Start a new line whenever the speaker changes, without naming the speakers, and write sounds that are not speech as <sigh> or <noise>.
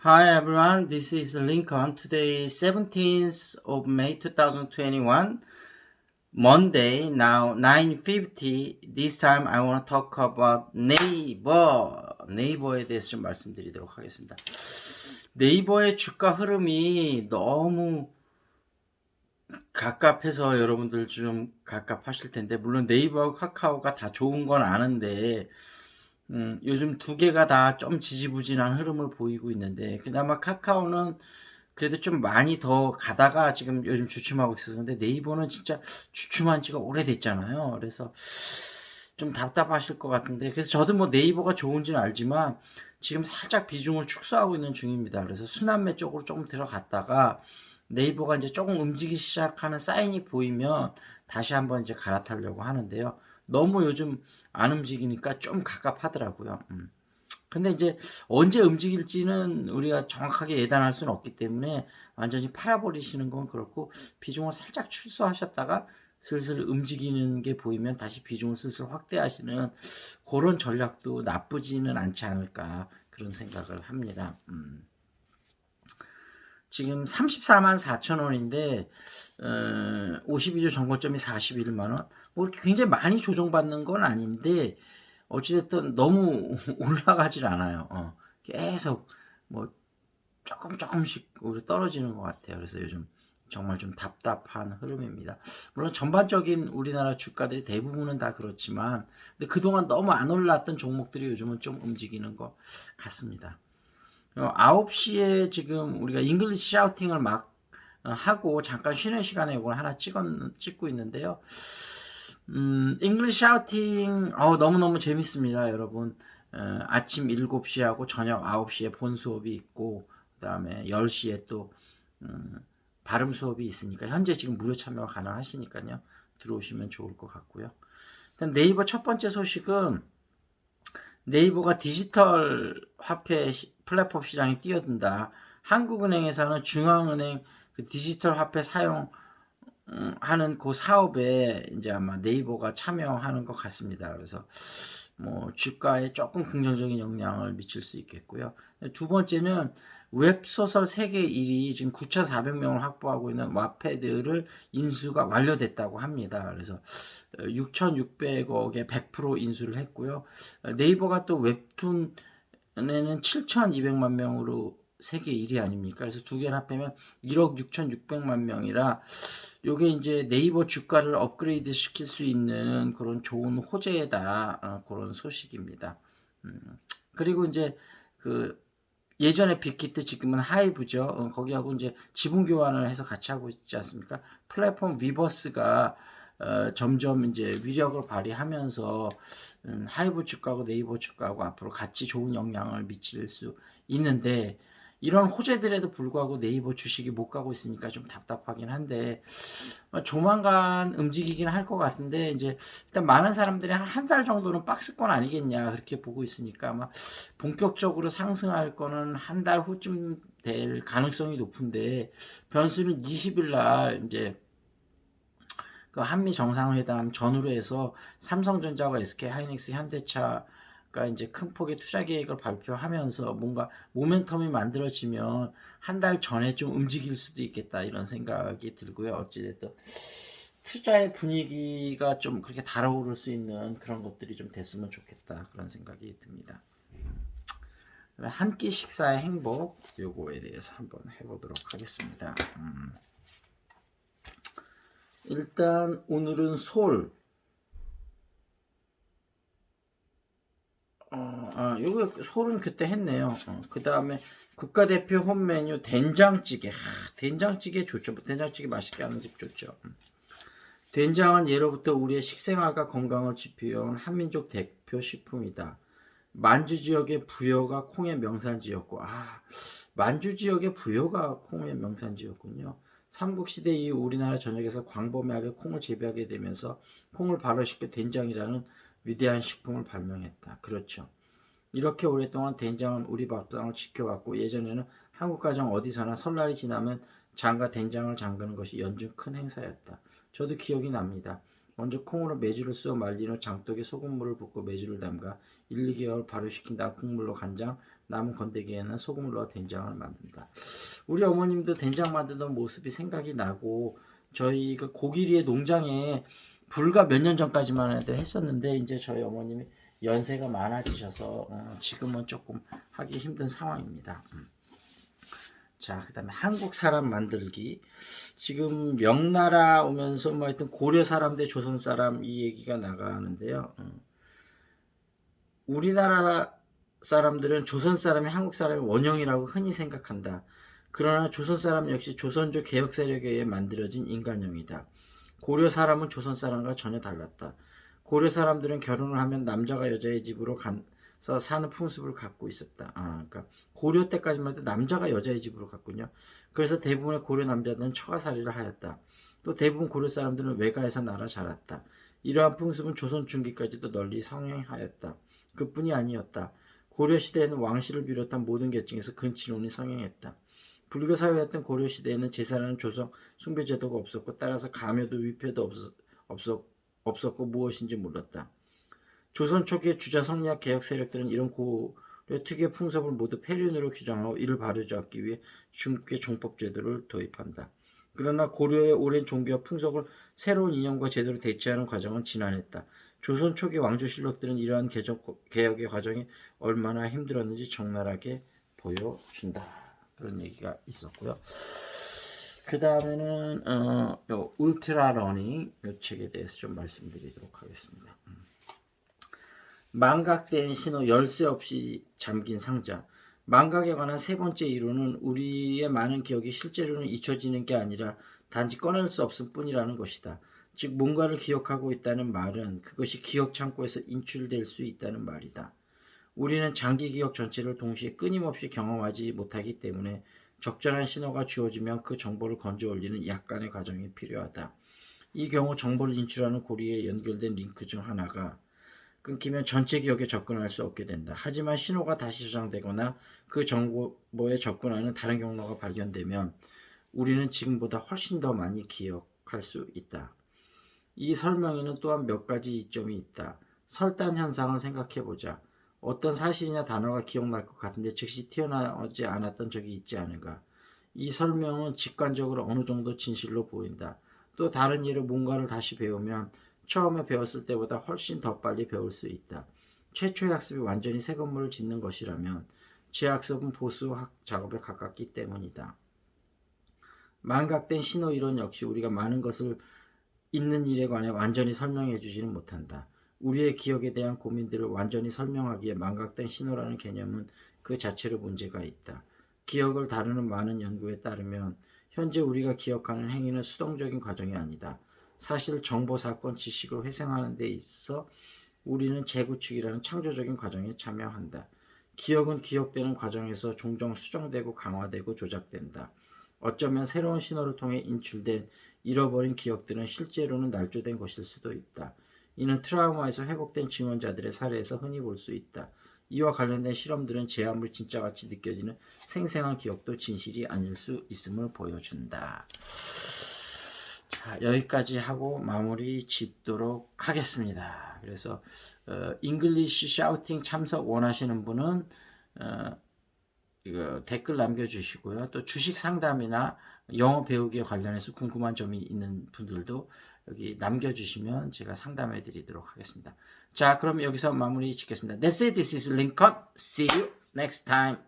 Hi everyone, this is Lincoln. Today 17th of May 2021, Monday, now 9.50. This time I want to talk about 네이버. 네이버에 대해서 좀 말씀드리도록 하겠습니다. 네이버의 주가 흐름이 너무 갑갑해서 여러분들 좀 갑갑하실 텐데 물론 네이버하고 카카오가 다 좋은 건 아는데 음, 요즘 두 개가 다 좀 지지부진한 흐름을 보이고 있는데 그나마 카카오는 그래도 좀 많이 더 가다가 지금 요즘 주춤하고 있어서 근데 네이버는 진짜 주춤한 지가 오래됐잖아요. 그래서 좀 답답하실 것 같은데 그래서 저도 뭐 네이버가 좋은지는 알지만 지금 살짝 비중을 축소하고 있는 중입니다. 그래서 순환매 쪽으로 조금 들어갔다가 네이버가 이제 조금 움직이기 시작하는 사인이 보이면 다시 한번 이제 갈아타려고 하는데요. 너무 요즘 안 움직이니까 좀 갑갑하더라고요. 음. 근데 이제 언제 움직일지는 우리가 정확하게 예단할 수는 없기 때문에 완전히 팔아버리시는 건 그렇고 비중을 살짝 축소하셨다가 슬슬 움직이는 게 보이면 다시 비중을 슬슬 확대하시는 그런 전략도 나쁘지는 않지 않을까 그런 생각을 합니다. 음. 지금 34만 4천 원인데 어, 52주 정고점이 41만 원. 뭐 이렇게 굉장히 많이 조정받는 건 아닌데 어찌됐든 너무 <laughs> 올라가질 않아요. 어, 계속 뭐 조금 조금씩 떨어지는 것 같아요. 그래서 요즘 정말 좀 답답한 흐름입니다. 물론 전반적인 우리나라 주가들이 대부분은 다 그렇지만 근데 그동안 너무 안 올랐던 종목들이 요즘은 좀 움직이는 것 같습니다. 9시에 지금 우리가 잉글리시 샤우팅을 막 어, 하고 잠깐 쉬는 시간에 이걸 하나 찍었, 찍고 있는데요. 음, 잉글리시 샤우팅 어, 너무너무 재밌습니다, 여러분. 어, 아침 7시하고 저녁 9시에 본 수업이 있고 그 다음에 10시에 또 음, 발음 수업이 있으니까 현재 지금 무료 참여가 가능하시니까요. 들어오시면 좋을 것 같고요. 네이버 첫 번째 소식은 네이버가 디지털 화폐 플랫폼 시장에 뛰어든다. 한국은행에서는 중앙은행 그 디지털 화폐 사용 음, 하는 그 사업에 이제 아마 네이버가 참여하는 것 같습니다. 그래서 뭐 주가에 조금 긍정적인 영향을 미칠 수 있겠고요. 두 번째는 웹소설 세계 1위 지금 9,400명을 확보하고 있는 와패드를 인수가 완료됐다고 합니다. 그래서 6,600억에 100% 인수를 했고요. 네이버가 또 웹툰 에는 7,200만 명으로 세계 1위 아닙니까? 그래서 두 개를 합하면 1억 6,600만 명이라 요게 이제 네이버 주가를 업그레이드 시킬 수 있는 그런 좋은 호재다 어, 그런 소식입니다. 음, 그리고 이제 그 예전에 빅히트 지금은 하이브죠. 어, 거기하고 이제 지분 교환을 해서 같이 하고 있지 않습니까? 플랫폼 위버스가 어, 점점 이제 위력을 발휘하면서 음, 하이브 주가하고 네이버 주가하고 앞으로 같이 좋은 영향을 미칠 수 있는데 이런 호재들에도 불구하고 네이버 주식이 못 가고 있으니까 좀 답답하긴 한데 어, 조만간 움직이긴 할 것 같은데 이제 일단 많은 사람들이 한 한 달 정도는 박스권 아니겠냐 그렇게 보고 있으니까 아마 본격적으로 상승할 거는 한 달 후쯤 될 가능성이 높은데 변수는 20일 날 이제 그 한미 정상회담 전후로 해서 삼성전자와 SK 하이닉스 현대차 가 이제 큰 폭의 투자 계획을 발표하면서 뭔가 모멘텀이 만들어지면 한 달 전에 좀 움직일 수도 있겠다 이런 생각이 들고요. 어찌됐든 투자의 분위기가 좀 그렇게 달아오를 수 있는 그런 것들이 좀 됐으면 좋겠다 그런 생각이 듭니다. 한 끼 식사의 행복 요거에 대해서 한번 해보도록 하겠습니다. 음. 일단 오늘은 솔 어, 아, 요거 솔은 그때 했네요. 어, 그 다음에 국가대표 홈 메뉴 된장찌개. 하, 된장찌개 좋죠. 된장찌개 맛있게 하는 집 좋죠. 음. 된장은 예로부터 우리의 식생활과 건강을 지표해온 한민족 대표 식품이다. 만주 지역의 부여가 콩의 명산지였고, 아, 만주 지역의 부여가 콩의 명산지였군요. 삼국시대 이후 우리나라 전역에서 광범위하게 콩을 재배하게 되면서 콩을 발효시켜 된장이라는 위대한 식품을 발명했다. 그렇죠. 이렇게 오랫동안 된장은 우리 밥상을 지켜왔고 예전에는 한국 가정 어디서나 설날이 지나면 장과 된장을 잠그는 것이 연중 큰 행사였다. 저도 기억이 납니다. 먼저 콩으로 메주를 쑤어 말린 후 장독에 소금물을 붓고 메주를 담가 1, 2개월 발효시킨 다음 국물로 간장, 남은 건더기에는 소금을 넣어 된장을 만든다. 우리 어머님도 된장 만드던 모습이 생각이 나고 저희 그 고기리의 농장에 불과 몇 년 전까지만 해도 했었는데 이제 저희 어머님이 연세가 많아지셔서 어, 지금은 조금 하기 힘든 상황입니다. 음. 자, 그다음에 한국 사람 만들기. 지금 명나라 오면서 뭐 하여튼 고려 사람 대 조선 사람 이 얘기가 나가는데요. 어. 우리나라 사람들은 조선 사람이 한국 사람의 원형이라고 흔히 생각한다. 그러나 조선 사람 역시 조선조 개혁 세력에 의해 만들어진 인간형이다. 고려 사람은 조선 사람과 전혀 달랐다. 고려 사람들은 결혼을 하면 남자가 여자의 집으로 가서 사는 풍습을 갖고 있었다. 아, 그러니까 고려 때까지만 해도 남자가 여자의 집으로 갔군요. 그래서 대부분의 고려 남자들은 처가살이를 하였다. 또 대부분 고려 사람들은 외가에서 날아 자랐다. 이러한 풍습은 조선 중기까지도 널리 성행하였다. 그뿐이 아니었다. 고려 시대에는 왕실을 비롯한 모든 계층에서 근친혼이 성행했다. 불교 사회였던 고려 시대에는 제사라는 조성 숭배 제도가 없었고 따라서 가묘도 위패도 없었, 없었, 없었고 무엇인지 몰랐다. 조선 초기의 주자 성리학 개혁 세력들은 이런 고려 특유의 풍습을 모두 폐륜으로 규정하고 이를 바로잡기 위해 중국의 종법 제도를 도입한다. 그러나 고려의 오랜 종교와 풍속을 새로운 이념과 제도로 대체하는 과정은 지난했다. 조선 초기 왕조실록들은 이러한 개정, 개혁의 과정이 얼마나 힘들었는지 적나라하게 보여준다. 그런 얘기가 있었고요. 그 다음에는 어, 요 울트라 러닝 요 책에 대해서 좀 말씀드리도록 하겠습니다. 음. 망각된 신호 열쇠 없이 잠긴 상자. 망각에 관한 세 번째 이론은 우리의 많은 기억이 실제로는 잊혀지는 게 아니라 단지 꺼낼 수 없을 뿐이라는 것이다. 즉 뭔가를 기억하고 있다는 말은 그것이 기억 창고에서 인출될 수 있다는 말이다. 우리는 장기 기억 전체를 동시에 끊임없이 경험하지 못하기 때문에 적절한 신호가 주어지면 그 정보를 건져 올리는 약간의 과정이 필요하다. 이 경우 정보를 인출하는 고리에 연결된 링크 중 하나가 끊기면 전체 기억에 접근할 수 없게 된다. 하지만 신호가 다시 저장되거나 그 정보에 접근하는 다른 경로가 발견되면 우리는 지금보다 훨씬 더 많이 기억할 수 있다. 이 설명에는 또한 몇 가지 이점이 있다. 설단 현상을 생각해 보자. 어떤 사실이나 단어가 기억날 것 같은데 즉시 튀어나오지 않았던 적이 있지 않은가. 이 설명은 직관적으로 어느 정도 진실로 보인다. 또 다른 예로 뭔가를 다시 배우면 처음에 배웠을 때보다 훨씬 더 빨리 배울 수 있다. 최초의 학습이 완전히 새 건물을 짓는 것이라면 재학습은 보수학 작업에 가깝기 때문이다. 망각된 신호 이론 역시 우리가 많은 것을 있는 일에 관해 완전히 설명해 주지는 못한다. 우리의 기억에 대한 고민들을 완전히 설명하기에 망각된 신호라는 개념은 그 자체로 문제가 있다. 기억을 다루는 많은 연구에 따르면 현재 우리가 기억하는 행위는 수동적인 과정이 아니다. 사실 정보 사건 지식을 회생하는 데 있어 우리는 재구축이라는 창조적인 과정에 참여한다. 기억은 기억되는 과정에서 종종 수정되고 강화되고 조작된다. 어쩌면 새로운 신호를 통해 인출된 잃어버린 기억들은 실제로는 날조된 것일 수도 있다. 이는 트라우마에서 회복된 증언자들의 사례에서 흔히 볼 수 있다. 이와 관련된 실험들은 제한물 진짜같이 느껴지는 생생한 기억도 진실이 아닐 수 있음을 보여준다. 자, 여기까지 하고 마무리 짓도록 하겠습니다. 그래서 어, 잉글리시 샤우팅 참석 원하시는 분은 어, 이거 댓글 남겨주시고요. 또 주식 상담이나 영어 배우기에 관련해서 궁금한 점이 있는 분들도 여기 남겨주시면 제가 상담해 드리도록 하겠습니다. 자, 그럼 여기서 마무리 짓겠습니다. That's it. This is Lincoln. See you next time.